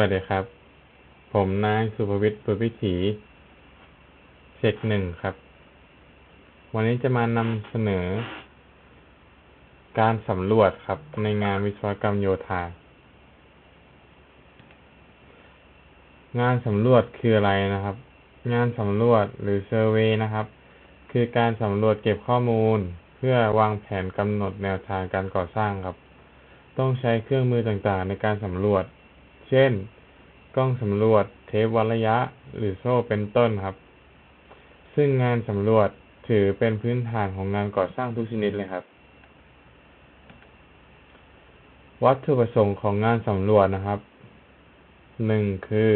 วัสดีครับ ผมนายสุภวิทย์ปุวิถีเซกหนึ่งครับ วันนี้จะมานำเสนอ การสำรวจครับในงานวิศวกรรมโยธา งานสำรวจคืออะไรนะครับ งานสำรวจหรือเซอร์เวยนะครับ คือการสำรวจเก็บข้อมูล เพื่อวางแผนกำหนดแนวทางการก่อสร้างครับ ต้องใช้เครื่องมือต่างๆ ในการสำรวจ เช่น กล้องสำรวจเทปวัดระยะ หรือโซ่เป็นต้นครับ ซึ่งงานสำรวจถือเป็นพื้นฐานของงานก่อสร้างทุกชนิดเลยครับ วัตถุประสงค์ของงานสำรวจนะครับหนึ่งคือ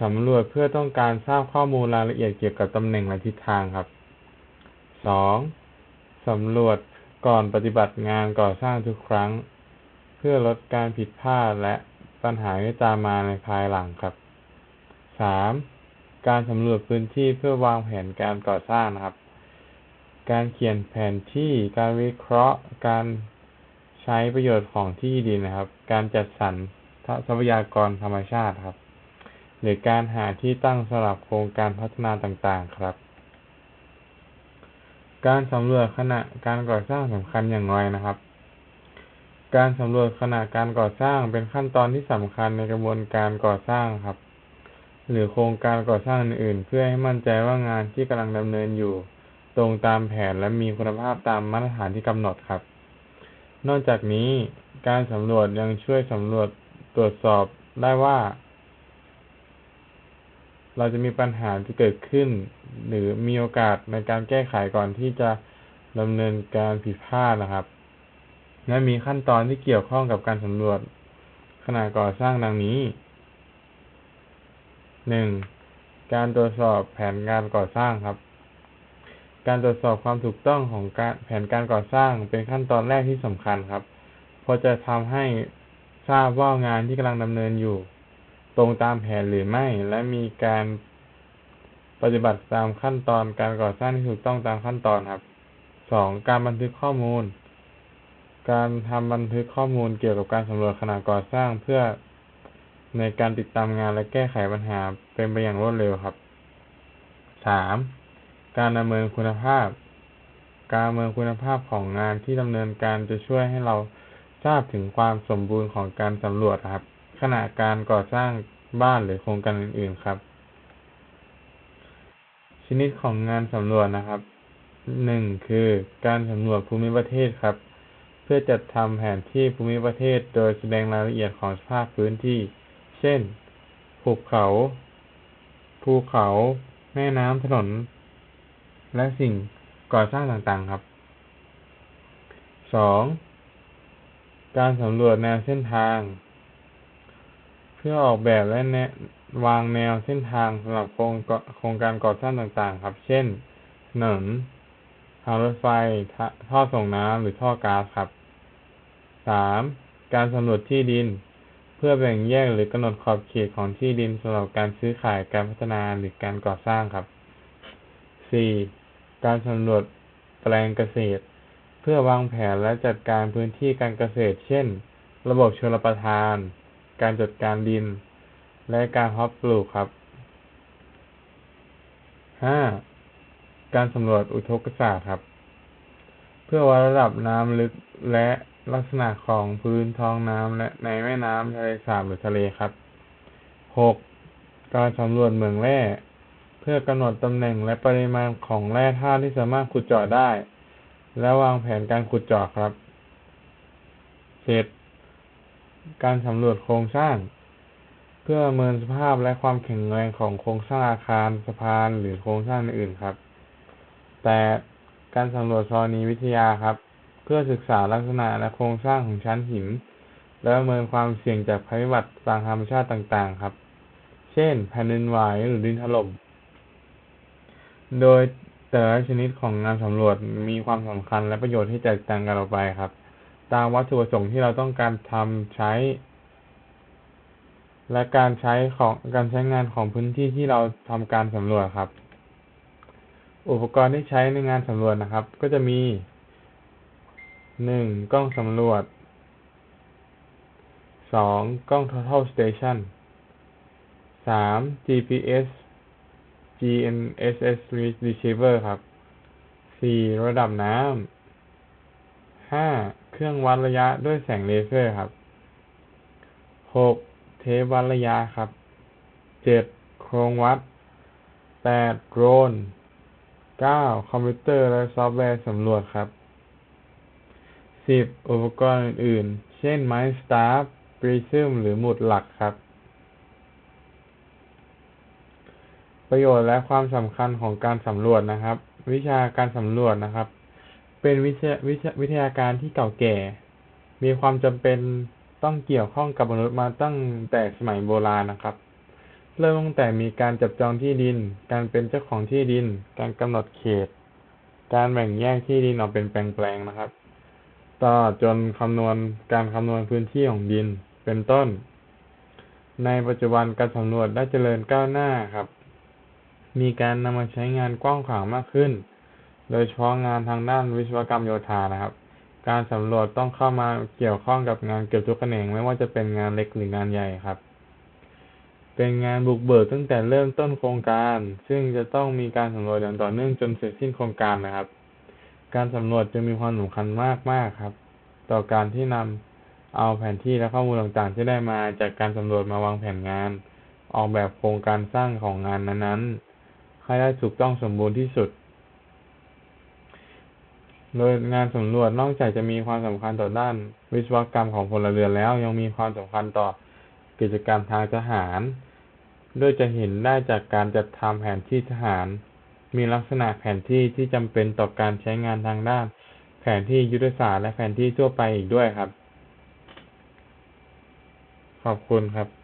สำรวจเพื่อต้องการทราบข้อมูลรายละเอียดเกี่ยวกับตำแหน่งและทิศทางครับสองสำรวจก่อนปฏิบัติงานก่อสร้างทุกครั้ง เพื่อลดการผิดพลาดและ ปัญหาที่ตามมาในภายหลังครับสามการสำรวจพื้นที่เพื่อวางแผนการก่อสร้างนะครับ การเขียนแผนที่การวิเคราะห์ การใช้ประโยชน์ของที่ดินนะครับ การจัดสรรทรัพยากรธรรมชาติครับ หรือการหาที่ตั้งสำหรับโครงการพัฒนาต่างๆครับ การสำรวจขณะการก่อสร้างสำคัญอย่างไรนะครับ การสำรวจขณะการก่อสร้างเป็นขั้นตอนที่สำคัญในกระบวนการก่อสร้างครับ หรือโครงการก่อสร้างอื่นๆ เพื่อให้มั่นใจว่างานที่กำลังดำเนินอยู่ ตรงตามแผนและมีคุณภาพตามมาตรฐานที่กำหนดครับ นอกจากนี้การสำรวจยังช่วยสำรวจตรวจสอบได้ว่า เราจะมีปัญหาที่เกิดขึ้น หรือมีโอกาสในการแก้ไขก่อนที่จะดำเนินการผิดพลาดนะครับ และมีขั้นตอนที่เกี่ยวข้องกับการสำรวจขณะก่อสร้างดังนี้หนึ่งการตรวจสอบแผนการก่อสร้างครับ การตรวจสอบความถูกต้องของการแผนการก่อสร้างเป็นขั้นตอนแรกที่สำคัญครับเพราะจะทำให้ทราบว่างานที่กำลังดำเนินอยู่ ตรงตามแผนหรือไม่ และมีการปฏิบัติตามขั้นตอนการก่อสร้างที่ถูกต้องตามขั้นตอนครับสองการบันทึกข้อมูล การทำบันทึกข้อมูลเกี่ยวกับการสำรวจขณะก่อสร้างเพื่อในการติดตามงานและแก้ไขปัญหาเป็นไปอย่างรวดเร็วครับสามการดำเนินคุณภาพ การดำเนินคุณภาพของงานที่ดำเนินการจะช่วยให้เราทราบถึงความสมบูรณ์ของการสำรวจครับ ขณะการก่อสร้างบ้านหรือโครงการอื่น ๆครับ ชนิดของงานสำรวจนะครับหนึ่งคือการสำรวจภูมิประเทศครับ เพื่อจัดทำแผนที่ภูมิประเทศโดยแสดงรายละเอียดของสภาพพื้นที่ เช่น ภูเขา ภูเขา แม่น้ำถนน และสิ่งก่อสร้างต่างๆครับสองการสำรวจแนวเส้นทาง เพื่อออกแบบและแนะวางแนวเส้นทางสำหรับโครงโครงการก่อสร้างต่างๆ ครับ เช่นถนน ทางรถไฟ ท่อส่งน้ำหรือท่อก๊าซครับสามการสำรวจที่ดิน เพื่อแบ่งแยกหรือกำหนดขอบเขตของที่ดินสำหรับการซื้อขายการพัฒนาหรือการก่อสร้างครับสี่การสำรวจแปลงเกษตร เพื่อวางแผนและจัดการพื้นที่การเกษตร เช่น ระบบชลประทาน การจัดการดิน และการเพาะปลูกครับห้า การสำรวจอุทกศาสตร์ครับ เพื่อวัดระดับน้ำลึกและลักษณะของพื้นท้องน้ำและในแม่น้ำทะเลสาบหรือทะเลครับ หกการสำรวจเหมืองแร่เพื่อกำหนดตำแหน่งและปริมาณของแร่ธาตุที่สามารถขุดเจาะได้ และวางแผนการขุดเจาะครับเจ็ดการสำรวจโครงสร้าง เพื่อประเมินสภาพและความแข็งแรงของโครงสร้างอาคารสะพานหรือโครงสร้างอื่นครับ แปดการสำรวจธรณีวิทยาครับ เพื่อศึกษาลักษณะและโครงสร้างของชั้นหิน และประเมินความเสี่ยงจากภัยพิบัติทางธรรมชาติต่างๆ ครับ เช่น แผ่นดินไหวหรือดินถล่ม โดยแต่ละชนิดของงานสำรวจมีความสำคัญและประโยชน์ที่แตกต่างกันออกไปครับ ตามวัตถุประสงค์ที่เราต้องการทำใช้ และการใช้ของการใช้งานของพื้นที่ที่เราทำการสำรวจครับ อุปกรณ์ที่ใช้ในงานสำรวจนะครับ ก็จะมีหนึ่งกล้องสำรวจสองกล้อง total station สาม GPS GNSS receiver ครับสี่ระดับน้ำห้าเครื่องวัดระยะด้วยแสงเลเซอร์ครับหกเทปวัดระยะครับเจ็ดโครงวัดแปดโดรน เก้าคอมพิวเตอร์และซอฟต์แวร์สำรวจครับสิบอุปกรณ์อื่นๆ เช่นไม้สตาฟปริซึมหรือหมุดหลักครับ ประโยชน์และความสำคัญของการสำรวจนะครับ วิชาการสำรวจนะครับ เป็นวิชาวิชาวิทยาการที่เก่าแก่ มีความจำเป็นต้องเกี่ยวข้องกับมนุษย์มาตั้งแต่สมัยโบราณนะครับ เริ่มตั้งแต่มีการจับจองที่ดิน การเป็นเจ้าของที่ดิน การกำหนดเขต การแบ่งแยกที่ดินออกเป็นแปลงๆนะครับตลอจนคำนวณการคำนวณพื้นที่ของดิน เป็นต้น ในปัจจุบันการสำรวจได้เจริญก้าวหน้าครับ มีการนำมาใช้งานกว้างขวางมากขึ้น โดยเฉพาะงานทางด้านวิศวกรรมโยธานะครับ การสำรวจต้องเข้ามาเกี่ยวข้องกับงานเกือบทุกแขนงไม่ว่าจะเป็นงานเล็กหรืองานใหญ่ครับ เป็นงานบุกเบิกตั้งแต่เริ่มต้นโครงการ ซึ่งจะต้องมีการสำรวจอย่างต่อเนื่องจนเสร็จสิ้นโครงการนะครับ การสำรวจจึงมีความสำคัญมากมากๆครับ ต่อการที่นำเอาแผนที่และข้อมูลต่างๆ ที่ได้มาจากการสำรวจมาวางแผนงาน ออกแบบโครงการสร้างของงานนั้นๆให้ได้ถูกต้องสมบูรณ์ที่สุด โดยงานสำรวจนอกจากจะมีความสำคัญต่อด้านวิศวกรรมของพลเรือนแล้ว ยังมีความสำคัญต่อ กิจกรรมทางทหาร โดยจะเห็นได้จากการจัดทำแผนที่ทหาร มีลักษณะแผนที่ที่จำเป็นต่อการใช้งานทางด้าน แผนที่ยุทธศาสตร์และแผนที่ทั่วไปอีกด้วยครับ ขอบคุณครับ